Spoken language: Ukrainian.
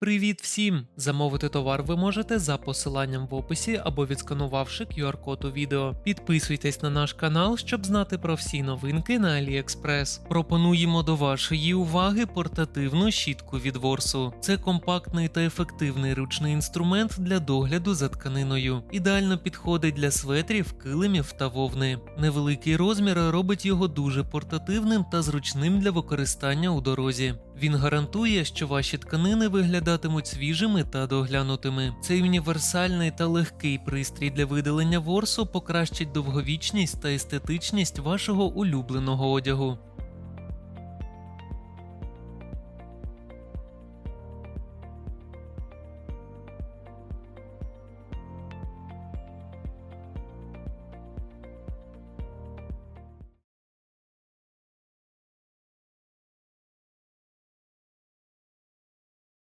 Привіт всім! Замовити товар ви можете за посиланням в описі або відсканувавши QR-код у відео. Підписуйтесь на наш канал, щоб знати про всі новинки на AliExpress. Пропонуємо до вашої уваги портативну щітку від ворсу. Це компактний та ефективний ручний інструмент для догляду за тканиною. Ідеально підходить для светрів, килимів та вовни. Невеликий розмір робить його дуже портативним та зручним для використання у дорозі. Він гарантує, що ваші тканини виглядатимуть свіжими та доглянутими. Цей універсальний та легкий пристрій для видалення ворсу покращить довговічність та естетичність вашого улюбленого одягу.